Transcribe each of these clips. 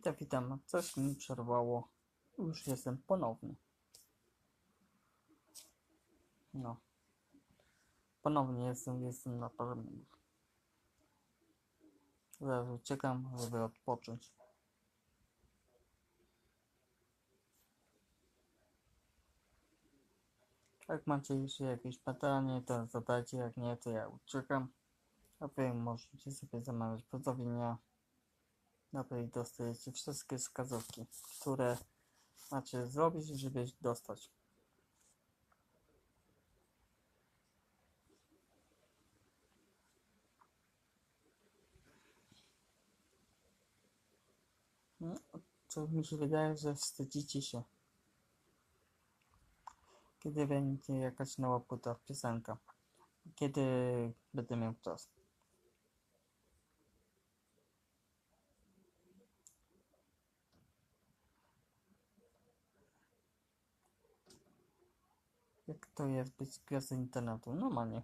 Witam, witam. Coś mi przerwało. Już jestem ponownie. No. Ponownie jestem, jestem na paramigu. Zaraz uciekam, żeby odpocząć. Jak macie jeszcze jakieś pytanie, to zadajcie, jak nie, to ja uciekam. A wy możecie sobie zamawiać pozdrowienia. Dobra, i dostajecie wszystkie wskazówki, które macie zrobić, żeby dostać. No, co mi się wydaje, że wstydzicie się. Kiedy będzie jakaś nowa płyta, piosenka. Kiedy będę miał czas. Jak to jest być gwiazdą internetu? Normalnie.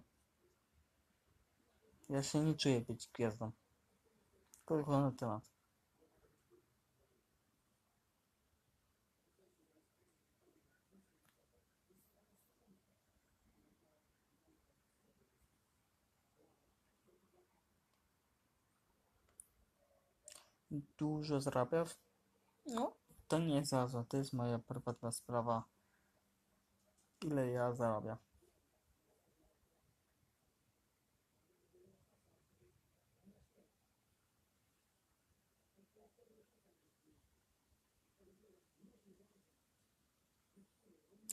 Ja się nie czuję być gwiazdą. Na temat. Dużo zarabiasz? No, to nie jest za to jest moja prywatna sprawa. Ile ja zarabiam?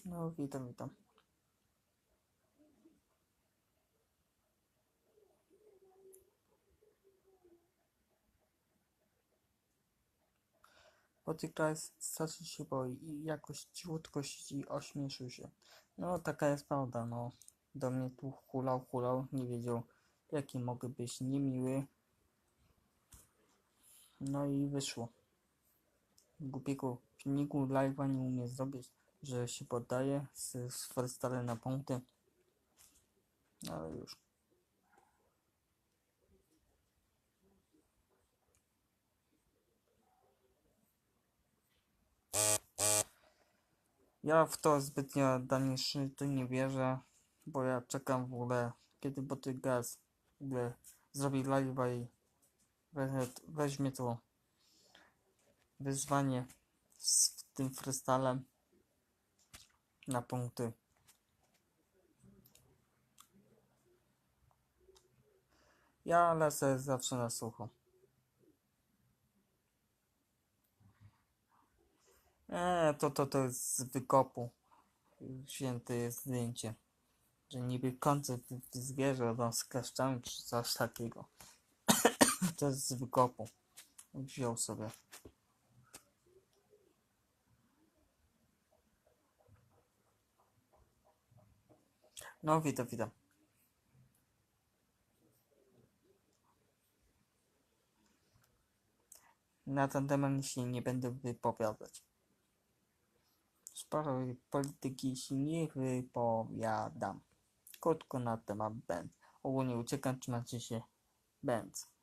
No, witam, witam. Potykaj strasznie się boi i jakoś cichutko siedzi, ośmieszył się. No, taka jest prawda, no. Do mnie tu hulał, hulał, nie wiedział, jaki mogę być niemiły. No i wyszło. Głupiego filmiku live'a nie umie zrobić, że się poddaje z, z na punkty. No, Ale już. Ja w to zbytnio daniszy to nie wierzę, bo ja czekam w ogóle, kiedy boty gaz zrobi live'a i weźmie to wyzwanie z tym freestylem na punkty. Ja lecę zawsze na sucho. Eee, to, to, to jest z wykopu. Wzięte jest zdjęcie. Że niby koncept zwierzę no, z kleszczami czy coś takiego. to jest z wykopu. Wziął sobie. No, witam, witam. Na ten temat się nie będę wypowiadać. Sprawy polityki się nie wypowiadam. Krótko na temat Benz. Ogólnie uciekam, trzymacie się Benz.